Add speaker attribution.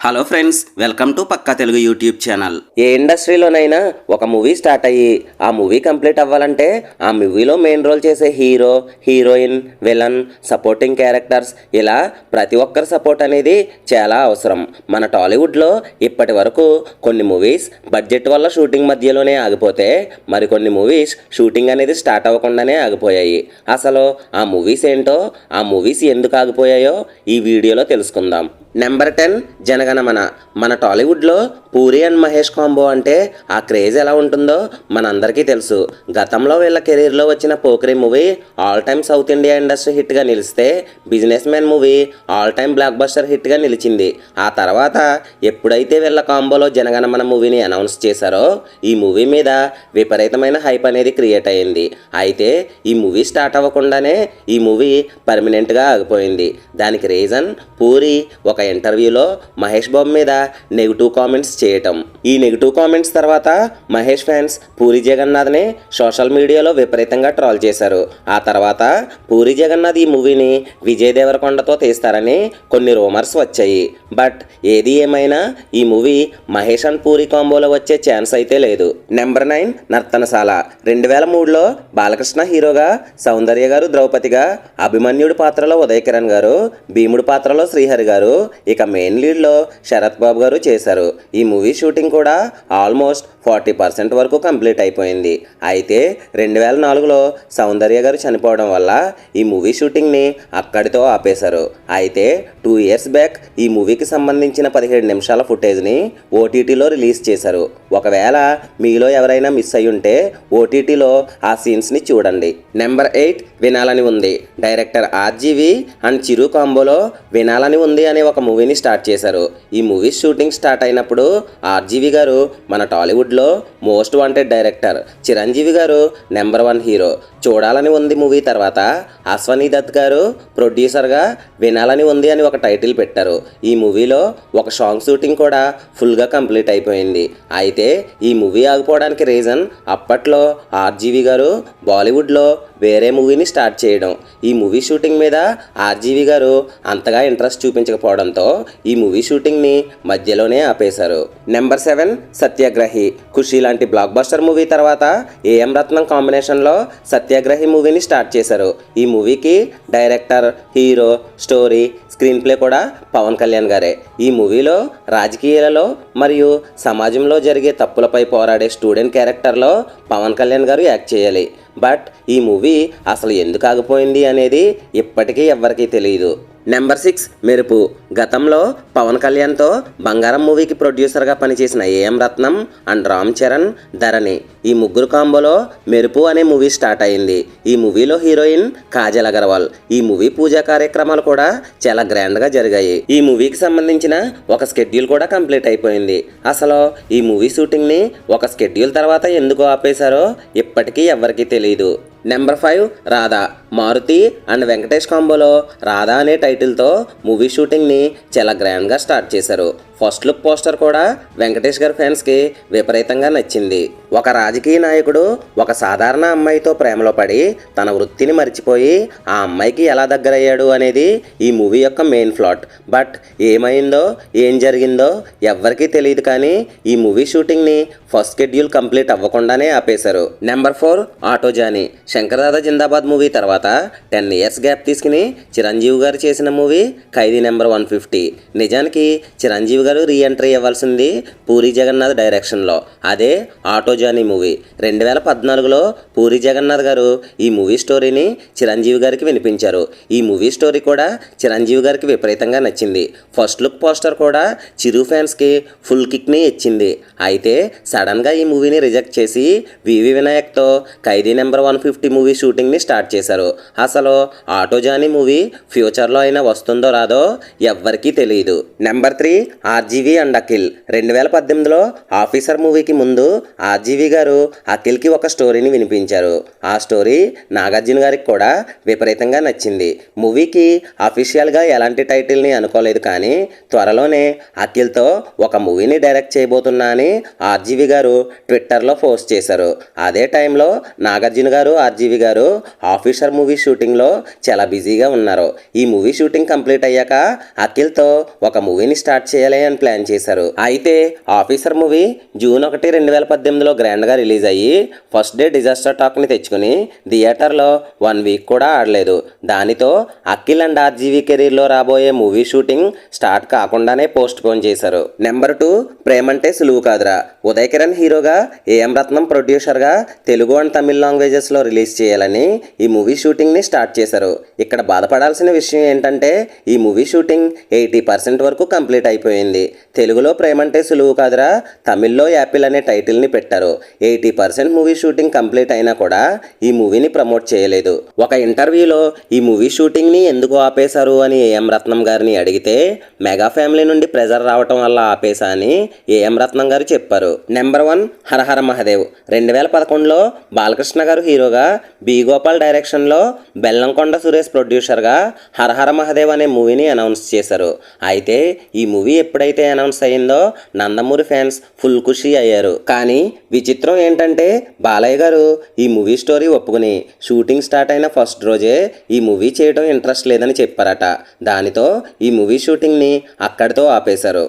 Speaker 1: Hello friends welcome to Pakka Telugu YouTube channel
Speaker 2: ఏ ఇండస్ట్రీలోనైనా ఒక movie start అయ్యి ఆ మూవీ కంప్లీట్ అవ్వాలంటే ఆ మూవీలో మెయిన్ రోల్ చేసే hero heroine villain supporting characters ఇలా ప్రతి ఒక్కరి సపోర్ట్ అనేది చాలా అవసరం. మన టాలీవుడ్లో ఇప్పటి వరకు కొన్ని మూవీస్ బడ్జెట్ వల్ల షూటింగ్ మధ్యలోనే ఆగిపోతే మరికొన్ని మూవీస్ షూటింగ్ అనేది స్టార్ట్ అవ్వకుండానే ఆగిపోయాయి. అసలు ఆ మూవీస్ ఏంటో ఆ మూవీస్ ఎందుకు ఆగిపోయాయో ఈ వీడియోలో తెలుసుకుందాం. Number ten Janaganamana. మన టాలీవుడ్లో పూరి అండ్ మహేష్ కాంబో అంటే ఆ క్రేజ్ ఎలా ఉంటుందో మనందరికీ తెలుసు. గతంలో వీళ్ళ కెరీర్లో వచ్చిన Pokiri movie all time south India industry హిట్గా నిలిస్తే businessman movie all time blockbuster హిట్గా నిలిచింది. ఆ తర్వాత ఎప్పుడైతే వీళ్ళ కాంబోలో జనగణమన మూవీని అనౌన్స్ చేశారో ఈ మూవీ మీద విపరీతమైన హైప్ అనేది క్రియేట్ అయ్యింది అయితే ఈ మూవీ స్టార్ట్ అవ్వకుండానే ఈ మూవీ పర్మనెంట్గా ఆగిపోయింది. దానికి రీజన్ పూరి ఒక ఒక ఇంటర్వ్యూలో మహేష్ బాబు మీద నెగిటివ్ కామెంట్స్ చేయటం. ఈ నెగిటివ్ కామెంట్స్ తర్వాత మహేష్ ఫ్యాన్స్ పూరి జగన్నాథ్ని సోషల్ మీడియాలో విపరీతంగా ట్రాల్ చేశారు. ఆ తర్వాత పూరి జగన్నాథ్ ఈ మూవీని విజయ్ దేవరకొండతో తీస్తారని కొన్ని రూమర్స్ వచ్చాయి. బట్ ఏది ఏమైనా ఈ మూవీ మహేష్ అండ్ పూరి కాంబోలో వచ్చే ఛాన్స్ అయితే లేదు. Number nine Nartanasala. రెండు వేల మూడులో బాలకృష్ణ హీరోగా సౌందర్య గారు ద్రౌపదిగా అభిమన్యుడి పాత్రలో ఉదయకిరణ్ గారు భీముడి పాత్రలో శ్రీహరి గారు ఇక మెయిన్ లీడ్లో శరత్ బాబు గారు చేశారు. ఈ మూవీ షూటింగ్ కూడా ఆల్మోస్ట్ ఫార్టీ పర్సెంట్ వరకు కంప్లీట్ అయిపోయింది. అయితే రెండు వేల నాలుగులో సౌందర్య గారు చనిపోవడం వల్ల ఈ మూవీ షూటింగ్ని అక్కడితో ఆపేశారు. అయితే టూ ఇయర్స్ బ్యాక్ ఈ మూవీకి సంబంధించిన పదిహేడు నిమిషాల ఫుటేజ్ని ఓటీటీలో రిలీజ్ చేశారు. ఒకవేళ మీలో ఎవరైనా మిస్ అయి ఉంటే ఓటీటీలో ఆ సీన్స్ని చూడండి. Number eight Vinalani Undi. Director RGV and Chiru కాంబోలో వినాలని ఉంది అనే ఒక మూవీని స్టార్ట్ చేశారు. ఈ మూవీ షూటింగ్ స్టార్ట్ అయినప్పుడు ఆర్జీవి గారు మన టాలీవుడ్లో మోస్ట్ వాంటెడ్ డైరెక్టర్. చిరంజీవి గారు నెంబర్ వన్ హీరో. చూడాలని ఉంది మూవీ తర్వాత అశ్వనీ దత్ గారు ప్రొడ్యూసర్గా వినాలని ఉంది అని ఒక టైటిల్ పెట్టారు. ఈ మూవీలో ఒక సాంగ్ షూటింగ్ కూడా ఫుల్గా కంప్లీట్ అయిపోయింది. అయితే ఈ మూవీ ఆగిపోవడానికి రీజన్ అప్పట్లో ఆర్జీవి గారు బాలీవుడ్లో వేరే మూవీని స్టార్ట్ చేయడం. ఈ మూవీ షూటింగ్ మీద ఆర్జీవి గారు అంతగా ఇంట్రెస్ట్ చూపించకపోవడంతో ఈ మూవీ షూటింగ్ని మధ్యలోనే ఆపేశారు. Number seven Satyagrahi. ఖుషి లాంటి బ్లాక్ బస్టర్ మూవీ తర్వాత ఏఎం రత్నం కాంబినేషన్లో సత్యాగ్రహి మూవీని స్టార్ట్ చేశారు. ఈ మూవీకి director hero story screenplay కూడా పవన్ కళ్యాణ్ గారే. ఈ మూవీలో రాజకీయాలలో మరియు సమాజంలో జరిగే తప్పులపై పోరాడే స్టూడెంట్ క్యారెక్టర్లో పవన్ కళ్యాణ్ గారు యాక్ట్ చేయాలి. బట్ ఈ మూవీ అసలు ఎందుకు ఆగిపోయింది అనేది ఇప్పటికీ ఎవ్వరికీ తెలియదు నెంబర్ సిక్స్ మెరుపు. గతంలో పవన్ కళ్యాణ్తో బంగారం మూవీకి ప్రొడ్యూసర్గా పనిచేసిన ఏఎం రత్నం అండ్ రామ్ చరణ్ ధరణి. ఈ ముగ్గురు కాంబోలో మెరుపు అనే మూవీ స్టార్ట్ అయింది. ఈ మూవీలో హీరోయిన్ కాజల్ అగర్వాల్. ఈ మూవీ పూజా కార్యక్రమాలు కూడా చాలా గ్రాండ్గా జరిగాయి. ఈ మూవీకి సంబంధించిన ఒక స్కెడ్యూల్ కూడా కంప్లీట్ అయిపోయింది. అసలు ఈ మూవీ షూటింగ్ని ఒక స్కెడ్యూల్ తర్వాత ఎందుకు ఆపేశారో ఇప్పటికీ ఎవ్వరికీ తెలియదు number five Radha Maruthi and Venkatesh కాంబోలో Radha అనే టైటిల్తో మూవీ షూటింగ్ని చాలా గ్రాండ్గా స్టార్ట్ చేశారు. ఫస్ట్ లుక్ పోస్టర్ కూడా వెంకటేష్ గారి ఫ్యాన్స్కి విపరీతంగా నచ్చింది. ఒక రాజకీయ నాయకుడు ఒక సాధారణ అమ్మాయితో ప్రేమలో పడి తన వృత్తిని మర్చిపోయి ఆ అమ్మాయికి ఎలా దగ్గరయ్యాడు అనేది ఈ మూవీ యొక్క మెయిన్ ఫ్లాట్ బట్ ఏమైందో ఏం జరిగిందో ఎవ్వరికీ తెలియదు కానీ ఈ మూవీ షూటింగ్ని ఫస్ట్ షెడ్యూల్ కంప్లీట్ అవ్వకుండానే ఆపేశారు. Number four Auto Johnny Shankar Dada Zindabad movie తర్వాత టెన్ ఇయర్స్ గ్యాప్ తీసుకుని చిరంజీవి గారు చేసిన movie Khaidi number one fifty నిజానికి చిరంజీవి గారు రీఎంట్రీ ఇవ్వాల్సింది పూరి జగన్నాథ్ డైరెక్షన్లో అదే ఆటో జానీ మూవీ. రెండు వేల పద్నాలుగులో పూరి జగన్నాథ్ గారు ఈ మూవీ స్టోరీని చిరంజీవి గారికి వినిపించారు. ఈ మూవీ స్టోరీ కూడా చిరంజీవి గారికి విపరీతంగా నచ్చింది. ఫస్ట్ లుక్ పోస్టర్ కూడా చిరు ఫ్యాన్స్కి ఫుల్ కిక్ని ఇచ్చింది. అయితే సడన్గా ఈ మూవీని రిజెక్ట్ చేసి VV వినాయక్తో Khaidi number one fifty movie షూటింగ్ని start చేశారు. అసలు ఆటో జానీ మూవీ ఫ్యూచర్లో అయినా వస్తుందో రాదో ఎవ్వరికీ తెలియదు number three RGV and Akhil. రెండు వేల పద్దెనిమిదిలో ఆఫీసర్ మూవీకి ముందు ఆర్జీవి గారు అఖిల్కి ఒక స్టోరీని వినిపించారు. ఆ స్టోరీ నాగార్జున గారికి కూడా విపరీతంగా నచ్చింది. మూవీకి అఫీషియల్గా ఎలాంటి టైటిల్ని అనుకోలేదు కానీ త్వరలోనే అఖిల్తో ఒక మూవీని డైరెక్ట్ చేయబోతున్నా అని ఆర్జీవి గారు ట్విట్టర్లో పోస్ట్ చేశారు. అదే టైంలో నాగార్జున గారు ఆర్జీవి గారు ఆఫీసర్ మూవీ షూటింగ్లో చాలా బిజీగా ఉన్నారు. ఈ మూవీ షూటింగ్ కంప్లీట్ అయ్యాక అఖిల్తో ఒక మూవీని స్టార్ట్ చేయాలి అని ప్లాన్ చేశారు. అయితే ఆఫీసర్ మూవీ జూన్ ఒకటి రెండు వేల పద్దెనిమిదిలో గ్రాండ్గా రిలీజ్ అయ్యి ఫస్ట్ డే డిజాస్టర్ టాక్ని తెచ్చుకుని థియేటర్లో వన్ వీక్ కూడా ఆడలేదు. దానితో అఖిల్ అండ్ ఆర్జీవీ కెరీర్లో రాబోయే మూవీ షూటింగ్ స్టార్ట్ కాకుండానే పోస్ట్ పోన్ చేశారు. Number two Premante Suluvu Kadura. Uday Kiran హీరోగా ఏఎం రత్నం ప్రొడ్యూసర్గా తెలుగు అండ్ తమిళ లాంగ్వేజెస్లో రిలీజ్ చేయాలని ఈ మూవీ షూటింగ్ని స్టార్ట్ చేశారు. ఇక్కడ బాధపడాల్సిన విషయం ఏంటంటే ఈ మూవీ షూటింగ్ ఎయిటీ పర్సెంట్ వరకు కంప్లీట్ అయిపోయింది. తెలుగులో ప్రేమంటే సులువు కాదురా. తమిళ్ళో యాపిల్ అనే టైటిల్ని పెట్టారు. Eighty percent movie shooting complete అయినా కూడా ఈ మూవీని ప్రమోట్ చేయలేదు. ఒక ఇంటర్వ్యూలో ఈ మూవీ షూటింగ్ని ఎందుకు ఆపేశారు? అని ఏఎం రత్నం గారిని అడిగితే మెగా ఫ్యామిలీ నుండి ప్రెజర్ రావటం వల్ల ఆపేశా అని ఏఎం రత్నం గారు చెప్పారు. నెంబర్ వన్ హరహర మహదేవ్ రెండు వేల పదకొండులో బాలకృష్ణ గారు హీరోగా బి గోపాల్ డైరెక్షన్లో బెల్లంకొండ సురేష్ ప్రొడ్యూసర్గా హరహర మహదేవ్ అనే మూవీని అనౌన్స్ చేశారు. అయితే ఈ మూవీ ఎప్పుడైతే అనౌన్స్ అయిందో నందమూరి ఫ్యాన్స్ ఫుల్ ఖుషి అయ్యారు. కానీ విచిత్రం ఏంటంటే బాలయ్య గారు ఈ మూవీ స్టోరీ ఒప్పుకుని షూటింగ్ స్టార్ట్ అయిన ఫస్ట్ రోజే ఈ మూవీ చేయడం ఇంట్రెస్ట్ లేదని చెప్పారట. దానితో ఈ మూవీ షూటింగ్ని అక్కడితో ఆపేశారు.